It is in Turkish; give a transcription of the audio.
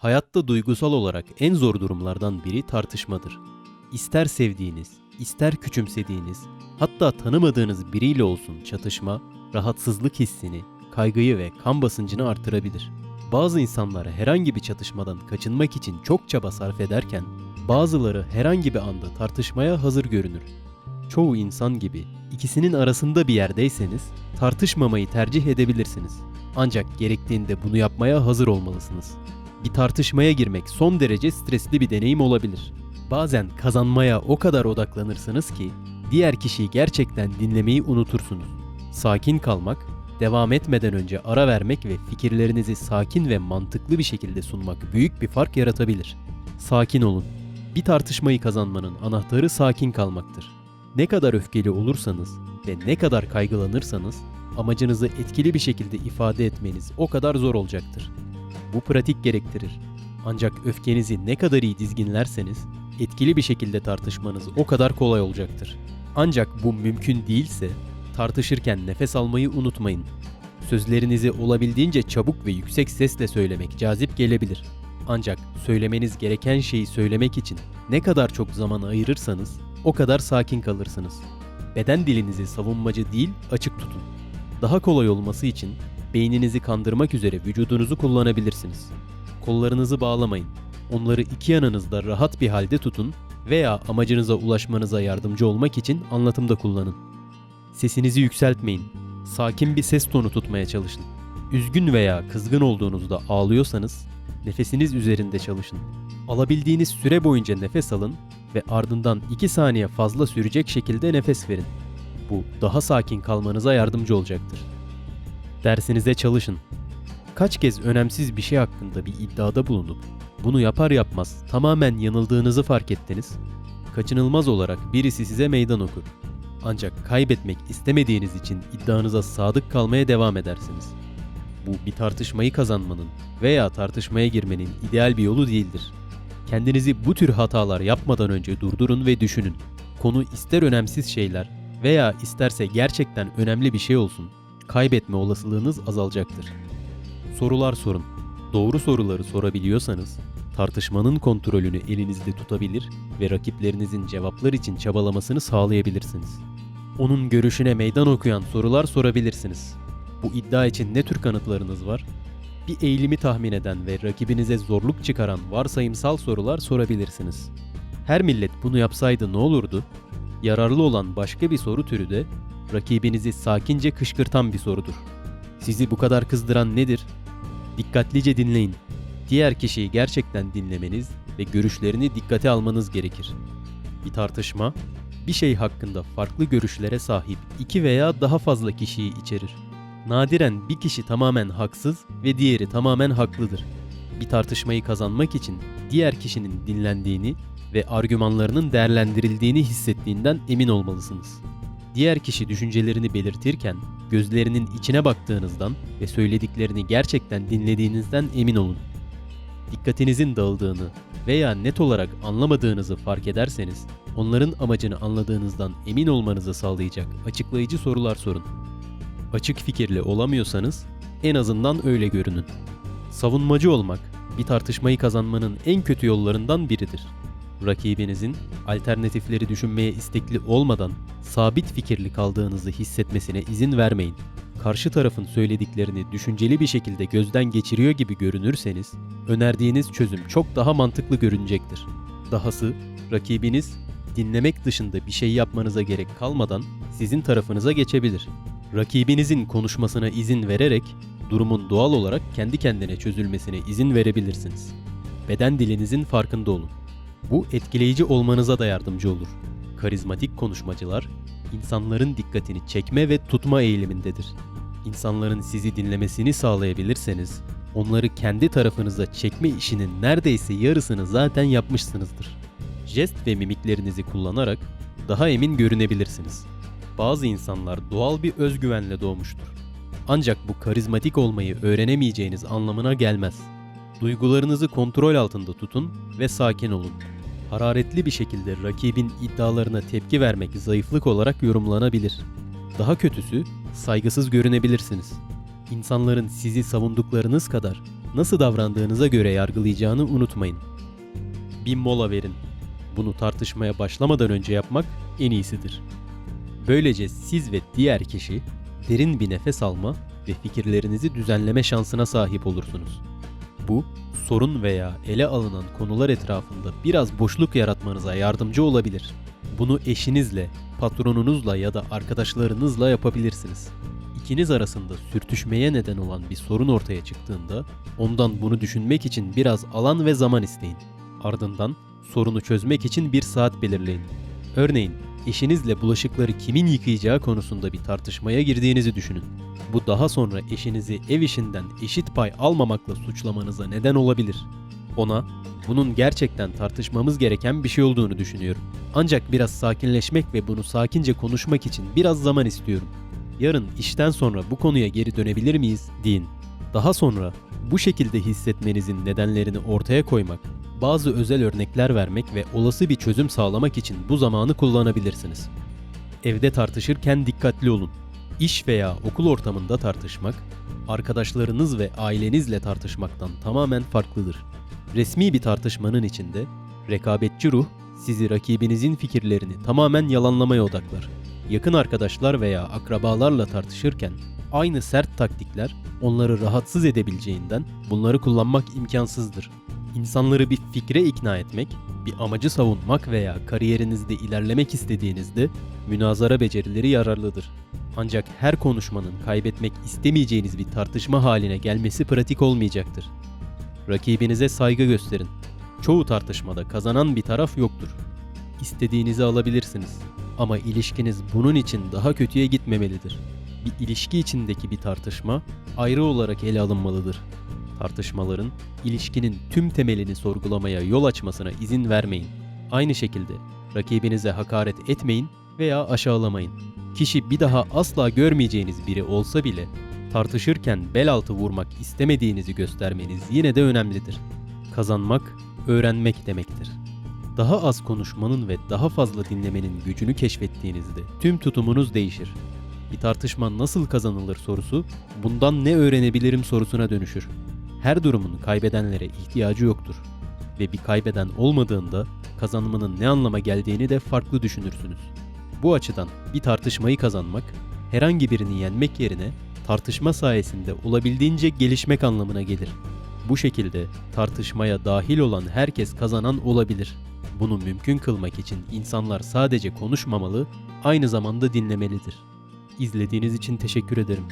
Hayatta duygusal olarak en zor durumlardan biri tartışmadır. İster sevdiğiniz, ister küçümsediğiniz, hatta tanımadığınız biriyle olsun çatışma, rahatsızlık hissini, kaygıyı ve kan basıncını artırabilir. Bazı insanlar herhangi bir çatışmadan kaçınmak için çok çaba sarf ederken, bazıları herhangi bir anda tartışmaya hazır görünür. Çoğu insan gibi ikisinin arasında bir yerdeyseniz tartışmamayı tercih edebilirsiniz. Ancak gerektiğinde bunu yapmaya hazır olmalısınız. Bir tartışmaya girmek son derece stresli bir deneyim olabilir. Bazen kazanmaya o kadar odaklanırsınız ki diğer kişiyi gerçekten dinlemeyi unutursunuz. Sakin kalmak, devam etmeden önce ara vermek ve fikirlerinizi sakin ve mantıklı bir şekilde sunmak büyük bir fark yaratabilir. Sakin olun. Bir tartışmayı kazanmanın anahtarı sakin kalmaktır. Ne kadar öfkeli olursanız ve ne kadar kaygılanırsanız amacınızı etkili bir şekilde ifade etmeniz o kadar zor olacaktır. Bu pratik gerektirir. Ancak öfkenizi ne kadar iyi dizginlerseniz etkili bir şekilde tartışmanız o kadar kolay olacaktır. Ancak bu mümkün değilse tartışırken nefes almayı unutmayın. Sözlerinizi olabildiğince çabuk ve yüksek sesle söylemek cazip gelebilir. Ancak söylemeniz gereken şeyi söylemek için ne kadar çok zaman ayırırsanız o kadar sakin kalırsınız. Beden dilinizi savunmacı değil açık tutun. Daha kolay olması için beyninizi kandırmak üzere vücudunuzu kullanabilirsiniz. Kollarınızı bağlamayın. Onları iki yanınızda rahat bir halde tutun veya amacınıza ulaşmanıza yardımcı olmak için anlatımda kullanın. Sesinizi yükseltmeyin. Sakin bir ses tonu tutmaya çalışın. Üzgün veya kızgın olduğunuzda ağlıyorsanız nefesiniz üzerinde çalışın. Alabildiğiniz süre boyunca nefes alın ve ardından 2 saniye fazla sürecek şekilde nefes verin. Bu daha sakin kalmanıza yardımcı olacaktır. Dersinize çalışın. Kaç kez önemsiz bir şey hakkında bir iddiada bulunup bunu yapar yapmaz tamamen yanıldığınızı fark ettiniz. Kaçınılmaz olarak birisi size meydan okur. Ancak kaybetmek istemediğiniz için iddianıza sadık kalmaya devam edersiniz. Bu bir tartışmayı kazanmanın veya tartışmaya girmenin ideal bir yolu değildir. Kendinizi bu tür hatalar yapmadan önce durdurun ve düşünün. Konu ister önemsiz şeyler veya isterse gerçekten önemli bir şey olsun, kaybetme olasılığınız azalacaktır. Sorular sorun. Doğru soruları sorabiliyorsanız tartışmanın kontrolünü elinizde tutabilir ve rakiplerinizin cevaplar için çabalamasını sağlayabilirsiniz. Onun görüşüne meydan okuyan sorular sorabilirsiniz. Bu iddia için ne tür kanıtlarınız var? Bir eğilimi tahmin eden ve rakibinize zorluk çıkaran varsayımsal sorular sorabilirsiniz. Her millet bunu yapsaydı ne olurdu? Yararlı olan başka bir soru türü de rakibinizi sakince kışkırtan bir sorudur. Sizi bu kadar kızdıran nedir? Dikkatlice dinleyin. Diğer kişiyi gerçekten dinlemeniz ve görüşlerini dikkate almanız gerekir. Bir tartışma, bir şey hakkında farklı görüşlere sahip iki veya daha fazla kişiyi içerir. Nadiren bir kişi tamamen haksız ve diğeri tamamen haklıdır. Bir tartışmayı kazanmak için diğer kişinin dinlendiğini ve argümanlarının değerlendirildiğini hissettiğinden emin olmalısınız. Diğer kişi düşüncelerini belirtirken gözlerinin içine baktığınızdan ve söylediklerini gerçekten dinlediğinizden emin olun. Dikkatinizin dağıldığını veya net olarak anlamadığınızı fark ederseniz onların amacını anladığınızdan emin olmanızı sağlayacak açıklayıcı sorular sorun. Açık fikirli olamıyorsanız en azından öyle görünün. Savunmacı olmak bir tartışmayı kazanmanın en kötü yollarından biridir. Rakibinizin alternatifleri düşünmeye istekli olmadan sabit fikirli kaldığınızı hissetmesine izin vermeyin. Karşı tarafın söylediklerini düşünceli bir şekilde gözden geçiriyor gibi görünürseniz, önerdiğiniz çözüm çok daha mantıklı görünecektir. Dahası, rakibiniz dinlemek dışında bir şey yapmanıza gerek kalmadan sizin tarafınıza geçebilir. Rakibinizin konuşmasına izin vererek durumun doğal olarak kendi kendine çözülmesine izin verebilirsiniz. Beden dilinizin farkında olun. Bu etkileyici olmanıza da yardımcı olur. Karizmatik konuşmacılar insanların dikkatini çekme ve tutma eğilimindedir. İnsanların sizi dinlemesini sağlayabilirseniz onları kendi tarafınıza çekme işinin neredeyse yarısını zaten yapmışsınızdır. Jest ve mimiklerinizi kullanarak daha emin görünebilirsiniz. Bazı insanlar doğal bir özgüvenle doğmuştur. Ancak bu karizmatik olmayı öğrenemeyeceğiniz anlamına gelmez. Duygularınızı kontrol altında tutun ve sakin olun. Hararetli bir şekilde rakibin iddialarına tepki vermek zayıflık olarak yorumlanabilir. Daha kötüsü, saygısız görünebilirsiniz. İnsanların sizi savunduklarınız kadar nasıl davrandığınıza göre yargılayacağını unutmayın. Bir mola verin. Bunu tartışmaya başlamadan önce yapmak en iyisidir. Böylece siz ve diğer kişi derin bir nefes alma ve fikirlerinizi düzenleme şansına sahip olursunuz. Bu, sorun veya ele alınan konular etrafında biraz boşluk yaratmanıza yardımcı olabilir. Bunu eşinizle, patronunuzla ya da arkadaşlarınızla yapabilirsiniz. İkiniz arasında sürtüşmeye neden olan bir sorun ortaya çıktığında ondan bunu düşünmek için biraz alan ve zaman isteyin. Ardından sorunu çözmek için bir saat belirleyin. Örneğin eşinizle bulaşıkları kimin yıkayacağı konusunda bir tartışmaya girdiğinizi düşünün. Bu daha sonra eşinizi ev işinden eşit pay almamakla suçlamanıza neden olabilir. Ona bunun gerçekten tartışmamız gereken bir şey olduğunu düşünüyorum. Ancak biraz sakinleşmek ve bunu sakince konuşmak için biraz zaman istiyorum. Yarın işten sonra bu konuya geri dönebilir miyiz deyin. Daha sonra bu şekilde hissetmenizin nedenlerini ortaya koymak, bazı özel örnekler vermek ve olası bir çözüm sağlamak için bu zamanı kullanabilirsiniz. Evde tartışırken dikkatli olun. İş veya okul ortamında tartışmak, arkadaşlarınız ve ailenizle tartışmaktan tamamen farklıdır. Resmi bir tartışmanın içinde rekabetçi ruh sizi rakibinizin fikirlerini tamamen yalanlamaya odaklar. Yakın arkadaşlar veya akrabalarla tartışırken aynı sert taktikler onları rahatsız edebileceğinden bunları kullanmak imkansızdır. İnsanları bir fikre ikna etmek, bir amacı savunmak veya kariyerinizde ilerlemek istediğinizde münazara becerileri yararlıdır. Ancak her konuşmanın kaybetmek istemeyeceğiniz bir tartışma haline gelmesi pratik olmayacaktır. Rakibinize saygı gösterin. Çoğu tartışmada kazanan bir taraf yoktur. İstediğinizi alabilirsiniz ama ilişkiniz bunun için daha kötüye gitmemelidir. Bir ilişki içindeki bir tartışma ayrı olarak ele alınmalıdır. Tartışmaların ilişkinin tüm temelini sorgulamaya yol açmasına izin vermeyin. Aynı şekilde rakibinize hakaret etmeyin veya aşağılamayın. Kişi bir daha asla görmeyeceğiniz biri olsa bile tartışırken bel altı vurmak istemediğinizi göstermeniz yine de önemlidir. Kazanmak, öğrenmek demektir. Daha az konuşmanın ve daha fazla dinlemenin gücünü keşfettiğinizde tüm tutumunuz değişir. Bir tartışma nasıl kazanılır sorusu bundan ne öğrenebilirim sorusuna dönüşür. Her durumun kaybedenlere ihtiyacı yoktur ve bir kaybeden olmadığında kazanmanın ne anlama geldiğini de farklı düşünürsünüz. Bu açıdan bir tartışmayı kazanmak, herhangi birini yenmek yerine tartışma sayesinde olabildiğince gelişmek anlamına gelir. Bu şekilde tartışmaya dahil olan herkes kazanan olabilir. Bunu mümkün kılmak için insanlar sadece konuşmamalı, aynı zamanda dinlemelidir. İzlediğiniz için teşekkür ederim.